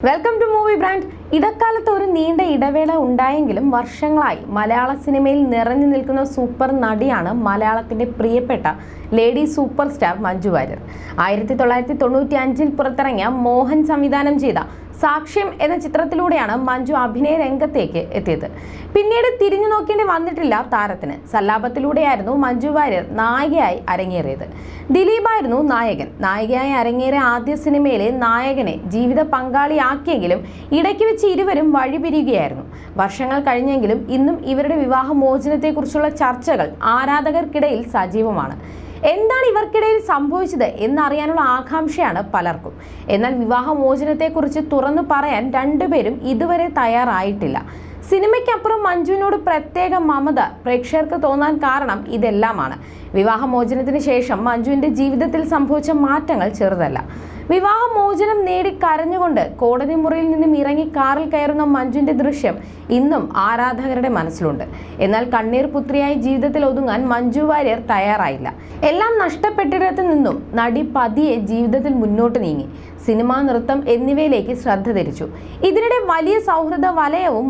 Welcome to movie brand ഇടക്കാലത്ത് ഒരു നീണ്ട ഇടവേള ഉണ്ടായെങ്കിലും വർഷങ്ങളായി മലയാള സിനിമയിൽ നിറഞ്ഞു നിൽക്കുന്ന സൂപ്പർ നടിയാണ് മലയാളത്തിന്റെ പ്രിയപ്പെട്ട lady super star Manju Warrier. ആയിരത്തി തൊള്ളായിരത്തി തൊണ്ണൂറ്റി അഞ്ചിൽ പുറത്തിറങ്ങിയ മോഹൻ സംവിധാനം ചെയ്ത സാക്ഷ്യം എന്ന ചിത്രത്തിലൂടെയാണ് മഞ്ജു അഭിനയ രംഗത്തേക്ക് എത്തിയത്. പിന്നീട് തിരിഞ്ഞു നോക്കേണ്ടി വന്നിട്ടില്ല താരത്തിന്. സല്ലാപത്തിലൂടെയായിരുന്നു മഞ്ജു വാര്യർ നായികയായി അരങ്ങേറിയത്. ദിലീപായിരുന്നു നായകൻ. നായികയായി അരങ്ങേറിയ ആദ്യ സിനിമയിലെ നായകനെ ജീവിത പങ്കാളിയാക്കിയെങ്കിലും ഇടയ്ക്ക് വെച്ച് ഇരുവരും വഴിപിരിയുകയായിരുന്നു. വർഷങ്ങൾ കഴിഞ്ഞെങ്കിലും ഇന്നും ഇവരുടെ വിവാഹ മോചനത്തെക്കുറിച്ചുള്ള ചർച്ചകൾ ആരാധകർക്കിടയിൽ സജീവമാണ്. എന്താണ് ഇവർക്കിടയിൽ സംഭവിച്ചത് എന്നറിയാനുള്ള ആകാംക്ഷയാണ് പലർക്കും. എന്നാൽ വിവാഹമോചനത്തെക്കുറിച്ച് തുറന്നു പറയാൻ രണ്ടുപേരും ഇതുവരെ തയ്യാറായിട്ടില്ല. സിനിമയ്ക്കപ്പുറം മഞ്ജുവിനോട് പ്രത്യേക മമത പ്രേക്ഷകർക്ക് തോന്നാൻ കാരണം ഇതെല്ലാമാണ്. വിവാഹമോചനത്തിന് ശേഷം മഞ്ജുവിന്റെ ജീവിതത്തിൽ സംഭവിച്ച മാറ്റങ്ങൾ ചെറുതല്ല. വിവാഹമോചനം നേടി കരഞ്ഞുകൊണ്ട് കോടതി മുറിയിൽ നിന്നും ഇറങ്ങി കാറിൽ കയറുന്ന മഞ്ജുവിന്റെ ദൃശ്യം ഇന്നും ആരാധകരുടെ മനസ്സിലുണ്ട്. എന്നാൽ കണ്ണീർ പുത്രിയായി ജീവിതത്തിൽ ഒതുങ്ങാൻ മഞ്ജു വാര്യർ തയ്യാറായില്ല. എല്ലാം നഷ്ടപ്പെട്ടിടത്തു നിന്നും നടി പതിയെ ജീവിതത്തിൽ മുന്നോട്ട് നീങ്ങി. സിനിമാ നൃത്തം എന്നിവയിലേക്ക് ശ്രദ്ധ തിരിച്ചു. ഇതിനിടെ വലിയ സൗഹൃദ വലയവും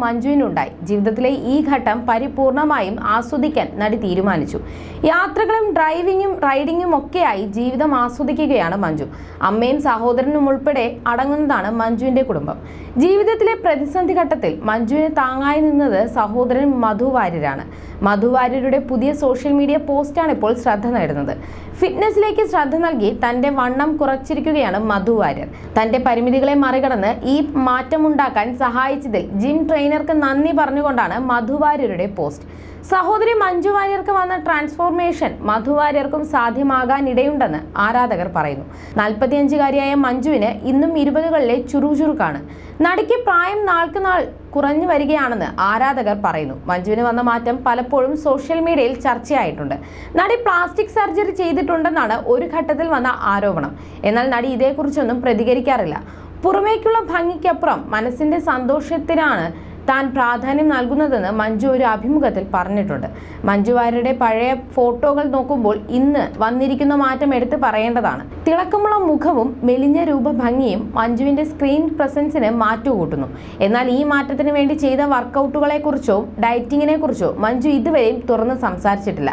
മഞ്ജുവിനുണ്ടായി ജീവിതത്തിലെ ഈ ഘട്ടം പരിപൂർണമായും ആസ്വദിക്കാൻ നടി തീരുമാനിച്ചു. യാത്രകളും ഡ്രൈവിങ്ങും റൈഡിങ്ങും ഒക്കെയായി ജീവിതം ആസ്വദിക്കുകയാണ് മഞ്ജു. അമ്മയും സഹോദരനും ഉൾപ്പെടെ അടങ്ങുന്നതാണ് മഞ്ജുവിന്റെ കുടുംബം. ജീവിതത്തിലെ പ്രതിസന്ധി ഘട്ടത്തിൽ മഞ്ജുവിന് താങ്ങായി നിന്നത് സഹോദരൻ മധു വാര്യരാണ്. മധു വാര്യരുടെ പുതിയ സോഷ്യൽ മീഡിയ പോസ്റ്റാണ് ഇപ്പോൾ ശ്രദ്ധ നേടുന്നത്. ഫിറ്റ്നസ്സിലേക്ക് ശ്രദ്ധ നൽകി തന്റെ വണ്ണം കുറച്ചിരിക്കുകയാണ് മധു വാര്യർ. തന്റെ പരിമിതികളെ മറികടന്ന് ഈ മാറ്റമുണ്ടാക്കാൻ സഹായിച്ചതിൽ ജിം ട്രെയിനർക്ക് നന്ദി പറഞ്ഞുകൊണ്ടാണ് മധു വാര്യരുടെ പോസ്റ്റ്. സഹോദരി മഞ്ജു വാര്യർക്ക് വന്ന ട്രാൻസ്ഫോർമേഷൻ മധു വാര്യർക്കും സാധ്യമാകാനിടയുണ്ടെന്ന് ആരാധകർ പറയുന്നു. നാൽപ്പത്തിയഞ്ചുകാരിയായ മഞ്ജുവിന് ഇന്നും ഇരുപതുകളിലെ ചുറുചുറുക്കാണ്. നടിക്ക് പ്രായം നാൾക്ക് നാൾ കുറഞ്ഞു വരികയാണെന്ന് ആരാധകർ പറയുന്നു. മഞ്ജുവിന് വന്ന മാറ്റം പലപ്പോഴും സോഷ്യൽ മീഡിയയിൽ ചർച്ചയായിട്ടുണ്ട്. നടി പ്ലാസ്റ്റിക് സർജറി ചെയ്തിട്ടുണ്ടെന്നാണ് ഒരു ഘട്ടത്തിൽ വന്ന ആരോപണം. എന്നാൽ നടി ഇതേക്കുറിച്ചൊന്നും പ്രതികരിക്കാറില്ല. പുറമേക്കുള്ള ഭംഗിക്കപ്പുറം മനസ്സിന്റെ സന്തോഷത്തിനാണ് താൻ പ്രാധാന്യം നൽകുന്നതെന്ന് മഞ്ജു ഒരു അഭിമുഖത്തിൽ പറഞ്ഞിട്ടുണ്ട്. മഞ്ജു വാര്യരുടെ പഴയ ഫോട്ടോകൾ നോക്കുമ്പോൾ ഇന്ന് വന്നിരിക്കുന്ന മാറ്റം എടുത്ത് പറയേണ്ടതാണ്. തിളക്കമുള്ള മുഖവും മെലിഞ്ഞ രൂപഭംഗിയും മഞ്ജുവിന്റെ സ്ക്രീൻ പ്രസൻസിന് മാറ്റുകൂട്ടുന്നു. എന്നാൽ ഈ മാറ്റത്തിന് വേണ്ടി ചെയ്ത വർക്കൗട്ടുകളെക്കുറിച്ചോ ഡയറ്റിങ്ങിനെ കുറിച്ചോ മഞ്ജു ഇതുവരെയും തുറന്ന് സംസാരിച്ചിട്ടില്ല.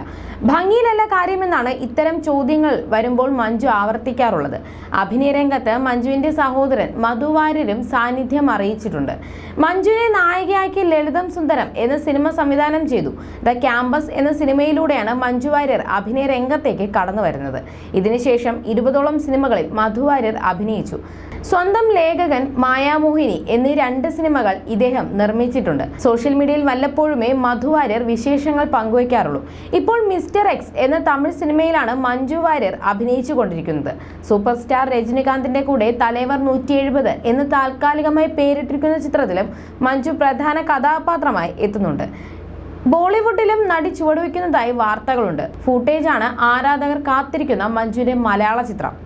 ഭംഗിയിലല്ല കാര്യമെന്നാണ് ഇത്തരം ചോദ്യങ്ങൾ വരുമ്പോൾ മഞ്ജു ആവർത്തിക്കാറുള്ളത്. അഭിനയ രംഗത്ത് മഞ്ജുവിന്റെ സഹോദരൻ മധു വാര്യരും സാന്നിധ്യം അറിയിച്ചിട്ടുണ്ട്. മഞ്ജുവിനെ നായികയാക്കി ലളിതം സുന്ദരം എന്ന സിനിമ സംവിധാനം ചെയ്തു. ദ ക്യാമ്പസ് എന്ന സിനിമയിലൂടെയാണ് മഞ്ജു വാര്യർ അഭിനയ രംഗത്തേക്ക് കടന്നു വരുന്നത് ഇതിനുശേഷം ഇരുപതോളം സിനിമകളിൽ മധു വാര്യർ അഭിനയിച്ചു. സ്വന്തം ലേഖകൻ മായാമോഹിനി എന്നീ രണ്ട് സിനിമകൾ ഇദ്ദേഹം നിർമ്മിച്ചിട്ടുണ്ട്. സോഷ്യൽ മീഡിയയിൽ വല്ലപ്പോഴുമേ മധു വാര്യർ വിശേഷങ്ങൾ പങ്കുവയ്ക്കാറുള്ളൂ. ഇപ്പോൾ മിസ്റ്റർ എക്സ് എന്ന തമിഴ് സിനിമയിലാണ് മഞ്ജു വാര്യർ അഭിനയിച്ചു കൊണ്ടിരിക്കുന്നത് സൂപ്പർ സ്റ്റാർ രജനികാന്തിന്റെ കൂടെ തലേവർ നൂറ്റി എഴുപത് എന്ന് താൽക്കാലികമായി പേരിട്ടിരിക്കുന്ന ചിത്രത്തിലും മഞ്ജു പ്രധാന കഥാപാത്രമായി എത്തുന്നുണ്ട്. ബോളിവുഡിലും നടി ചുവടുവെക്കുന്നതായി വാർത്തകളുണ്ട്. ഫൂട്ടേജാണ് ആരാധകർ കാത്തിരിക്കുന്ന മഞ്ജുവിന്റെ മലയാള ചിത്രം.